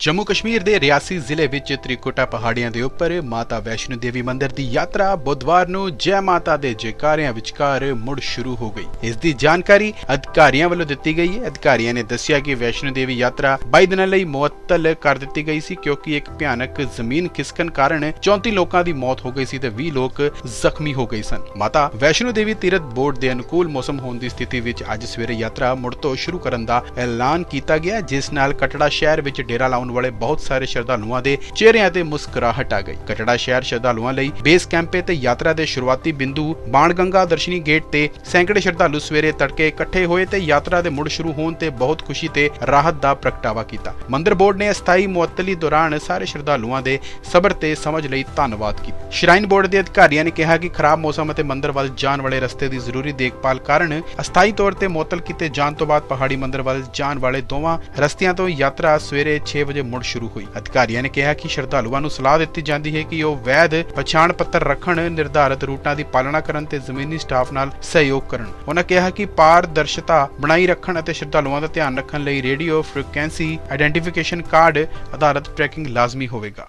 ਜੰਮੂ ਕਸ਼ਮੀਰ ਦੇ ਰਿਆਸੀ ਜ਼ਿਲ੍ਹੇ ਵਿੱਚ ਤ੍ਰਿਕੁਟਾ ਪਹਾੜੀਆਂ ਦੇ ਉੱਪਰ ਮਾਤਾ ਵੈਸ਼ਨੋ ਦੇਵੀ ਮੰਦਿਰ ਦੀ ਯਾਤਰਾ ਬੁੱਧਵਾਰ ਨੂੰ ਜੈ ਮਾਤਾ ਦੇ ਜੈਕਾਰਿਆਂ ਵਿਚਕਾਰ ਮੁੜ ਸ਼ੁਰੂ ਹੋ ਗਈ। ਇਸ ਦੀ ਜਾਣਕਾਰੀ ਅਧਿਕਾਰੀਆਂ ਵੱਲੋਂ ਦਿੱਤੀ ਗਈ ਹੈ। ਅਧਿਕਾਰੀਆਂ ਨੇ ਦੱਸਿਆ ਕਿ ਵੈਸ਼ਨੋ ਦੇਵੀ ਯਾਤਰਾ 22 ਦਿਨਾਂ ਲਈ ਮੁਅੱਤਲ ਕਰ ਦਿੱਤੀ ਗਈ ਸੀ ਕਿਉਂਕਿ ਇੱਕ ਭਿਆਨਕ ਜ਼ਮੀਨ ਖਿਸਕਣ ਕਾਰਨ 34 ਲੋਕਾਂ ਦੀ ਮੌਤ ਹੋ ਗਈ ਸੀ ਤੇ 20 ਲੋਕ ਜ਼ਖਮੀ ਹੋ ਗਏ ਸਨ। ਮਾਤਾ ਵੈਸ਼ਨੋ ਦੇਵੀ ਤੀਰਥ ਬੋਰਡ ਦੇ ਅਨੁਕੂਲ ਮੌਸਮ ਹੋਣ ਦੀ ਸਥਿਤੀ ਵਿੱਚ ਅੱਜ ਸਵੇਰੇ ਯਾਤਰਾ ਮੁੜ ਤੋਂ ਸ਼ੁਰੂ ਕਰਨ ਦਾ ਐਲਾਨ ਕੀਤਾ ਗਿਆ, ਜਿਸ ਨਾਲ ਕਟੜਾ ਸ਼ਹਿਰ ਵਿੱਚ ਡੇਰਾ ਲਾਉਣ ਵਾਲੇ ਬਹੁਤ ਸਾਰੇ ਸ਼ਰਧਾਲੂਆਂ ਦੇ ਚਿਹਰਿਆਂ ਤੇ ਮੁਸਕਰਾਹਟ ਆ ਗਈ। ਕਟੜਾ ਸ਼ਹਿਰ ਸ਼ਰਧਾਲੂਆਂ ਲਈ ਬੇਸ ਕੈਂਪੇ ਤੇ ਯਾਤਰਾ ਦੇ ਸ਼ੁਰੂਆਤੀ ਬਿੰਦੂ ਬਾਣਗੰਗਾ ਦਰਸ਼ਨੀ ਗੇਟ ਤੇ ਸੈਂਕੜੇ ਸ਼ਰਧਾਲੂ ਸਵੇਰੇ ਤੜਕੇ ਇਕੱਠੇ ਹੋਏ ਤੇ ਯਾਤਰਾ ਦੇ ਮੁੜ ਸ਼ੁਰੂ ਹੋਣ ਤੇ ਬਹੁਤ ਖੁਸ਼ੀ ਤੇ ਰਾਹਤ ਦਾ ਪ੍ਰਗਟਾਵਾ ਕੀਤਾ। ਮੰਦਿਰ ਬੋਰਡ ਨੇ ਅਸਥਾਈ ਮੁਅੱਤਲੀ ਦੌਰਾਨ ਸਾਰੇ ਸ਼ਰਧਾਲੂਆਂ ਦੇ ਸਬਰ ਤੇ ਸਮਝ ਲਈ ਧੰਨਵਾਦ ਕੀਤਾ। ਸ਼ਰਾਈਨ ਬੋਰਡ ਦੇ ਅਧਿਕਾਰੀਆਂ ਨੇ ਕਿਹਾ ਕਿ ਖਰਾਬ ਮੌਸਮ ਅਤੇ ਮੰਦਿਰ ਵੱਲ ਜਾਣ ਵਾਲੇ ਰਸਤੇ ਦੀ ਜ਼ਰੂਰੀ ਦੇਖਭਾਲ ਕਾਰਨ ਅਸਥਾਈ ਤੌਰ ਤੇ ਮੁਅੱਤਲ ਕੀਤੇ ਜਾਣ ਤੋਂ ਬਾਅਦ ਪਹਾੜੀ ਮੰਦਿਰ ਵੱਲ ਜਾਣ ਵਾਲੇ ਦੋਵਾਂ ਰਸਤਿਆਂ ਤੋਂ ਯਾਤਰਾ ਸਵੇਰੇ 6 ਵਜੇ ਮੁੜ ਸ਼ੁਰੂ ਹੋਈ। ਅਧਿਕਾਰੀਆਂ ਨੇ ਕਿਹਾ ਕਿ ਸ਼ਰਧਾਲੂਆਂ ਨੂੰ ਸਲਾਹ ਦਿੱਤੀ ਜਾਂਦੀ ਹੈ ਕਿ ਉਹ ਵੈਧ ਪਛਾਣ ਪੱਤਰ ਰੱਖਣ, ਨਿਰਧਾਰਤ ਰੂਟਾਂ ਦੀ ਪਾਲਣਾ ਕਰਨ ਤੇ ਜ਼ਮੀਨੀ ਸਟਾਫ ਨਾਲ ਸਹਿਯੋਗ ਕਰਨ। ਉਹਨਾਂ ਕਿਹਾ ਕਿ ਪਾਰਦਰਸ਼ਤਾ ਬਣਾਈ ਰੱਖਣ ਅਤੇ ਸ਼ਰਧਾਲੂਆਂ ਦਾ ਧਿਆਨ ਰੱਖਣ ਲਈ ਰੇਡੀਓ ਫ੍ਰੀਕੁਐਂਸੀ ਆਇਡੈਂਟੀਫਿਕੇਸ਼ਨ ਕਾਰਡ ਆਧਾਰਿਤ ਟਰੈਕਿੰਗ ਲਾਜ਼ਮੀ ਹੋਵੇਗਾ।